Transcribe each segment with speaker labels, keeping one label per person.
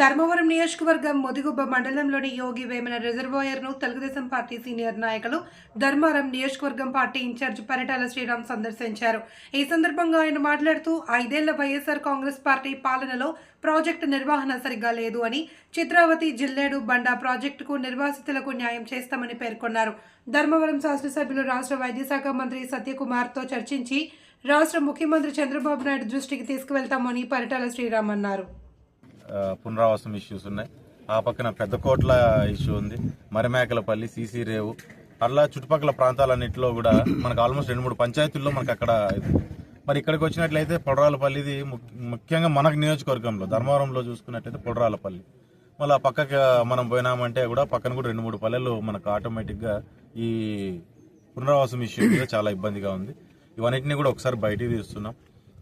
Speaker 1: ధర్మవరం నియోజకవర్గం ముదిగుబ్బ మండలంలోని యోగి వేమన రిజర్వాయర్ను తెలుగుదేశం పార్టీ సీనియర్ నాయకులు ధర్మవరం నియోజకవర్గం పార్టీ ఇన్ఛార్జ్ పరిటాల శ్రీరామ్ సందర్శించారు. ఈ సందర్భంగా ఆయన మాట్లాడుతూ ఐదేళ్ళ వైఎస్ఆర్ కాంగ్రెస్ పార్టీ పాలనలో ప్రాజెక్టు నిర్వహణ సరిగ్గా లేదు అని చిత్రావతి జిల్లేడు బండా ప్రాజెక్టుకు నిర్వాసితులకు న్యాయం చేస్తామని పేర్కొన్నారు. ధర్మవరం శాసనసభ్యులు రాష్ట్ర వైద్యశాఖ మంత్రి సత్యకుమార్తో చర్చించి రాష్ట్ర ముఖ్యమంత్రి చంద్రబాబు నాయుడు దృష్టికి తీసుకువెళ్తామని పరిటాల శ్రీరామ్ అన్నారు.
Speaker 2: పునరావాసం ఇష్యూస్ ఉన్నాయి. ఆ పక్కన పెద్దకోట్ల ఇష్యూ ఉంది. మరిమేకలపల్లి సీసీ రేవు అట్లా చుట్టుపక్కల ప్రాంతాలన్నింటిలో కూడా మనకు ఆల్మోస్ట్ రెండు మూడు పంచాయతీల్లో మనకు అక్కడ మరి ఇక్కడికి వచ్చినట్లయితే పొడరాలపల్లిది ముఖ్యంగా మనకు నియోజకవర్గంలో ధర్మవరంలో చూసుకున్నట్లయితే పొడరాలపల్లి మళ్ళీ ఆ పక్కకి మనం పోయినామంటే కూడా పక్కన కూడా రెండు మూడు పల్లెలు మనకు ఆటోమేటిక్గా ఈ పునరావాసం ఇష్యూ మీద చాలా ఇబ్బందిగా ఉంది. ఇవన్నిటిని కూడా ఒకసారి బయటికి తీస్తున్నాం.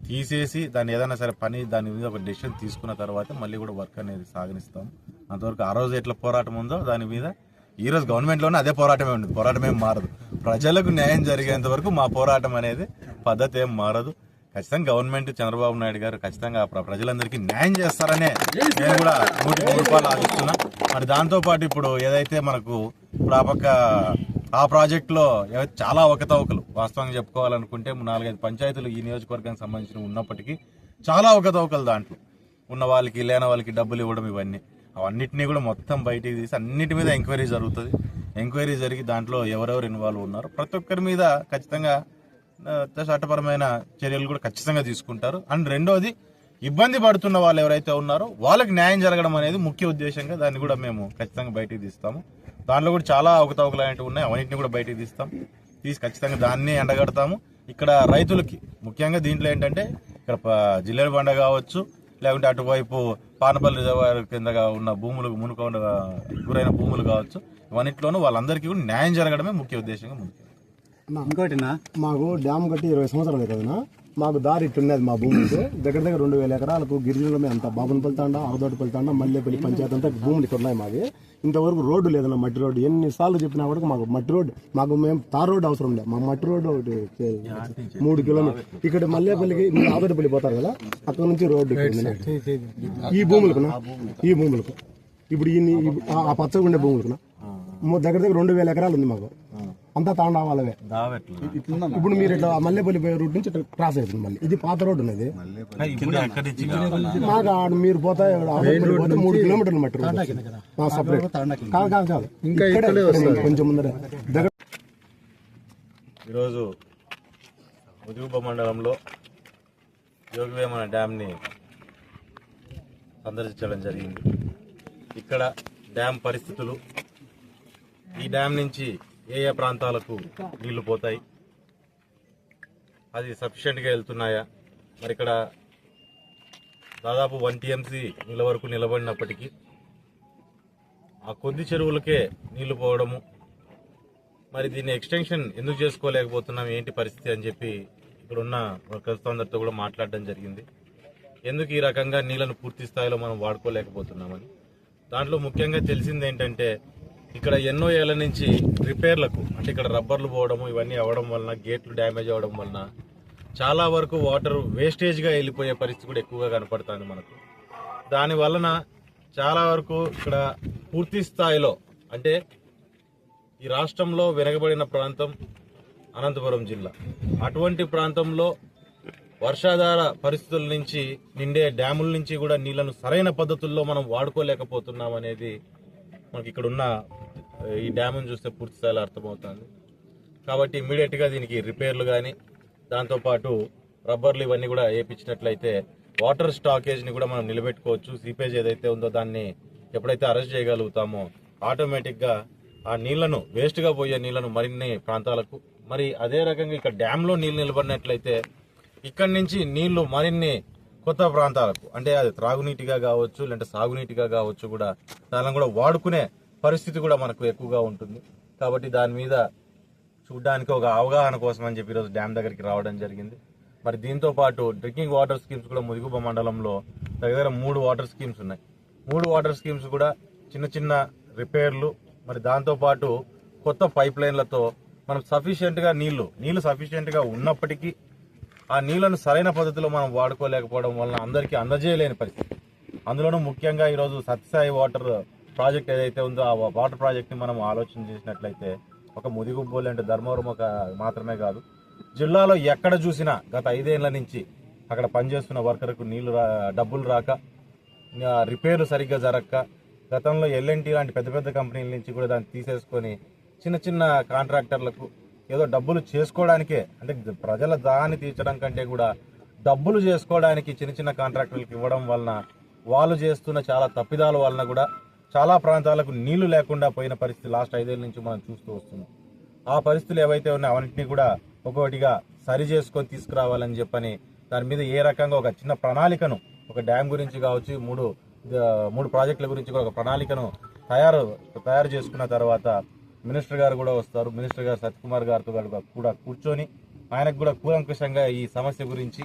Speaker 2: తీసేసి దాన్ని ఏదైనా సరే పని దాని మీద ఒక డెసిషన్ తీసుకున్న తర్వాత మళ్ళీ కూడా వర్క్ అనేది సాగనిస్తాం. అంతవరకు ఆ రోజు ఎట్లా పోరాటం ఉందో దాని మీద ఈ రోజు గవర్నమెంట్లోనే అదే పోరాటమే ఉంది. పోరాటమే మారదు. ప్రజలకు న్యాయం జరిగేంత వరకు మా పోరాటం అనేది పద్ధతి ఏం మారదు. ఖచ్చితంగా గవర్నమెంట్ చంద్రబాబు నాయుడు గారు ఖచ్చితంగా ప్ర- ప్రజలందరికీ న్యాయం చేస్తారనే నేను కూడా నూటి రూపాయలు ఆశిస్తున్నా. మరి దాంతోపాటు ఇప్పుడు ఏదైతే మనకు ఇప్పుడు ఆ పక్క ఆ ప్రాజెక్టులో చాలా ఒకతవకలు. వాస్తవంగా చెప్పుకోవాలనుకుంటే నాలుగైదు పంచాయతీలు ఈ నియోజకవర్గానికి సంబంధించిన ఉన్నప్పటికీ చాలా ఒకతవకలు దాంట్లో. ఉన్న వాళ్ళకి లేని వాళ్ళకి డబ్బులు ఇవ్వడం ఇవన్నీ. అవన్నిటినీ కూడా మొత్తం బయటికి తీసి అన్నిటి మీద ఎంక్వైరీ జరుగుతుంది. ఎంక్వైరీ జరిగి దాంట్లో ఎవరెవరు ఇన్వాల్వ్ ఉన్నారు ప్రతి ఒక్కరి మీద ఖచ్చితంగా చట్టపరమైన చర్యలు కూడా ఖచ్చితంగా తీసుకుంటారు. అండ్ రెండోది ఇబ్బంది పడుతున్న వాళ్ళు ఎవరైతే ఉన్నారో వాళ్ళకి న్యాయం జరగడం అనేది ముఖ్య ఉద్దేశంగా దాన్ని కూడా మేము ఖచ్చితంగా బయటికి తీస్తాము. దాంట్లో కూడా చాలా అవకతవకలు అనేవి ఉన్నాయి. అవన్నింటిని కూడా బయటకు తీస్తాం. తీసి ఖచ్చితంగా దాన్ని ఎండగడతాము. ఇక్కడ రైతులకి ముఖ్యంగా దీంట్లో ఏంటంటే ఇక్కడ జిల్లేల జిల్లేడు బండ కావచ్చు లేకుంటే అటువైపు పానపల్లి రిజర్వాయర్ కిందగా ఉన్న భూములు మునుకొండ గురైన భూములు కావచ్చు ఇవన్నిట్లోనూ వాళ్ళందరికీ కూడా న్యాయం జరగడమే ముఖ్య ఉద్దేశంగా ముందుకు
Speaker 3: ఇంకోటినా? మాకు డ్యామ్ కట్టి ఇరవై సంవత్సరాలు కదనా మాకు దారి ఇట్టున్నది మా భూములకు దగ్గర దగ్గర రెండు వేల ఎకరాలకు గిరిజనుల మీద అంతా బాబునపల్లి తాండా అవదోటపల్లి తాండా మల్లెపల్లి పంచాయతీ అంతా భూములు ఇక్కడ ఉన్నాయి మాది ఇంతవరకు రోడ్డు లేదన్న మట్టి రోడ్డు. ఎన్నిసార్లు చెప్పినా కూడా మాకు మట్టి రోడ్డు మాకు మేము తార్ రోడ్డు అవసరం లేదు. మా మట్టి రోడ్డు ఒకటి మూడు కిలోమీటర్ ఇక్కడ మల్లేపల్లికి మీరు ఆదోటపల్లి పోతారు కదా అక్కడ నుంచి రోడ్డు. ఈ భూములకు ఈ భూములకు. ఇప్పుడు ఈ ఆ పచ్చగా ఉండే భూములకు దగ్గర దగ్గర రెండు వేల ఎకరాలు ఉంది మాకు. అంతా తాండా వాళ్ళవే.
Speaker 2: దావెట్లు?
Speaker 3: ఇప్పుడు మీరు ఇట్లా మల్లెపల్లి పోయే రూట్ నుంచి ఇట్లా క్రాస్ అవుతుంది మళ్ళీ. ఇది పాత రోడ్డు ఉన్నది? మాకు ఆడ మీరు పోతే మూడు కిలోమీటర్లు మట్టి సపరేట్. కాదు. కాదు కాదు ఇంకా కొంచెం ముందర. దగ్గర
Speaker 2: ఈరోజు ముదిగుబ్బ మండలంలో యోగివేమన డ్యామ్ని సందర్శించడం జరిగింది. ఇక్కడ డ్యామ్ పరిస్థితులు ఈ డ్యామ్ నుంచి ఏ ఏ ప్రాంతాలకు నీళ్ళు పోతాయి? అది సఫిషియెంట్గా వెళ్తున్నాయా? మరి ఇక్కడ దాదాపు వన్ టీఎంసీ నీళ్ళ వరకు నిలబడినప్పటికీ ఆ కొద్ది చెరువులకే నీళ్ళు పోవడము మరి దీన్ని ఎక్స్టెన్షన్ ఎందుకు చేసుకోలేకపోతున్నాం ఏంటి పరిస్థితి అని చెప్పి ఇక్కడ ఉన్న వర్కర్స్తో అందరితో కూడా మాట్లాడడం జరిగింది. ఎందుకు ఈ రకంగా నీళ్ళను పూర్తి స్థాయిలో మనం వాడుకోలేకపోతున్నామని? దాంట్లో ముఖ్యంగా తెలిసింది ఏంటంటే ఇక్కడ ఎన్నో ఏళ్ళ నుంచి రిపేర్లకు అంటే ఇక్కడ రబ్బర్లు పోవడము ఇవన్నీ అవ్వడం వలన గేట్లు డ్యామేజ్ అవ్వడం వలన చాలా వరకు వాటర్ వేస్టేజ్గా వెళ్ళిపోయే పరిస్థితి కూడా ఎక్కువగా కనపడుతుంది మనకు. దాని వలన చాలా వరకు ఇక్కడ పూర్తి స్థాయిలో అంటే ఈ రాష్ట్రంలో వెనకబడిన ప్రాంతం అనంతపురం జిల్లా. అటువంటి ప్రాంతంలో వర్షాధార పరిస్థితుల నుంచి నిండే డ్యాముల నుంచి కూడా నీళ్ళను సరైన పద్ధతుల్లో మనం వాడుకోలేకపోతున్నాం అనేది మనకి ఇక్కడ ఉన్న ఈ డ్యామును చూస్తే పూర్తి స్థాయిలో అర్థమవుతుంది. కాబట్టి ఇమ్మీడియట్గా దీనికి రిపేర్లు కానీ దాంతోపాటు రబ్బర్లు ఇవన్నీ కూడా వేయించినట్లయితే వాటర్ స్టాకేజ్ని కూడా మనం నిలబెట్టుకోవచ్చు. సీపేజ్ ఏదైతే ఉందో దాన్ని ఎప్పుడైతే అరెస్ట్ చేయగలుగుతామో ఆటోమేటిక్గా ఆ నీళ్ళను వేస్ట్గా పోయే నీళ్ళను మరిన్ని ప్రాంతాలకు మరి అదే రకంగా ఇక్కడ డ్యామ్లో నీళ్ళు నిలబడినట్లయితే ఇక్కడి నుంచి నీళ్ళు మరిన్ని కొత్త ప్రాంతాలకు. అంటే అది త్రాగునీటిగా కావచ్చు లేదంటే సాగునీటిగా కావచ్చు కూడా దానిని కూడా వాడుకునే పరిస్థితి కూడా మనకు ఎక్కువగా ఉంటుంది. కాబట్టి దాని మీద చూడడానికి ఒక అవగాహన కోసం అని చెప్పి ఈరోజు డ్యామ్ దగ్గరికి రావడం జరిగింది. మరి దీంతో పాటు డ్రింకింగ్ వాటర్ స్కీమ్స్ కూడా ముదిగుబ్బ మండలంలో దగ్గర మూడు వాటర్ స్కీమ్స్ ఉన్నాయి. మూడు వాటర్ స్కీమ్స్ కూడా చిన్న చిన్న రిపేర్లు మరి దాంతోపాటు కొత్త పైప్ లైన్లతో మనం సఫిషియెంట్గా నీళ్ళు నీళ్ళు సఫిషియెంట్గా ఉన్నప్పటికీ ఆ నీళ్ళను సరైన పద్ధతిలో మనం వాడుకోలేకపోవడం వలన అందరికీ అందజేయలేని పరిస్థితి. అందులోనూ ముఖ్యంగా ఈరోజు సత్యసాయి వాటర్ ప్రాజెక్ట్ ఏదైతే ఉందో ఆ వాటర్ ప్రాజెక్ట్ని మనం ఆలోచన చేసినట్లయితే ఒక ముదిగుబ్బు లాంటి ధర్మవరం ఒక మాత్రమే కాదు. జిల్లాలో ఎక్కడ చూసినా గత ఐదేళ్ళ నుంచి అక్కడ పనిచేస్తున్న వర్కర్కు నీళ్ళు రా డబ్బులు రాక రిపేర్లు సరిగ్గా జరగక గతంలో ఎల్ఎన్టీ లాంటి పెద్ద పెద్ద కంపెనీల నుంచి కూడా దాన్ని తీసేసుకొని చిన్న చిన్న కాంట్రాక్టర్లకు ఏదో డబ్బులు చేసుకోవడానికే అంటే ప్రజల దాన్ని తీర్చడం కంటే కూడా డబ్బులు చేసుకోవడానికి చిన్న చిన్న కాంట్రాక్టర్లకు ఇవ్వడం వలన వాళ్ళు చేస్తున్న చాలా తప్పిదాల వలన కూడా చాలా ప్రాంతాలకు నీళ్ళు లేకుండా పోయిన పరిస్థితి లాస్ట్ ఐదేళ్ళ నుంచి మనం చూస్తూ వస్తున్నాం. ఆ పరిస్థితులు ఏవైతే ఉన్నాయో అవన్నింటినీ కూడా ఒక్కొక్కటిగా సరి చేసుకొని తీసుకురావాలని చెప్పని దాని మీద ఏ రకంగా ఒక చిన్న ప్రణాళికను ఒక డ్యామ్ గురించి కావచ్చు మూడు మూడు ప్రాజెక్టుల గురించి కూడా ఒక ప్రణాళికను తయారు తయారు చేసుకున్న తర్వాత మినిస్టర్ గారు కూడా వస్తారు. మినిస్టర్ గారు సత్యకుమార్ గారితో కూడా కూడా కూర్చొని ఆయనకు కూడా కూలంకషంగా ఈ సమస్య గురించి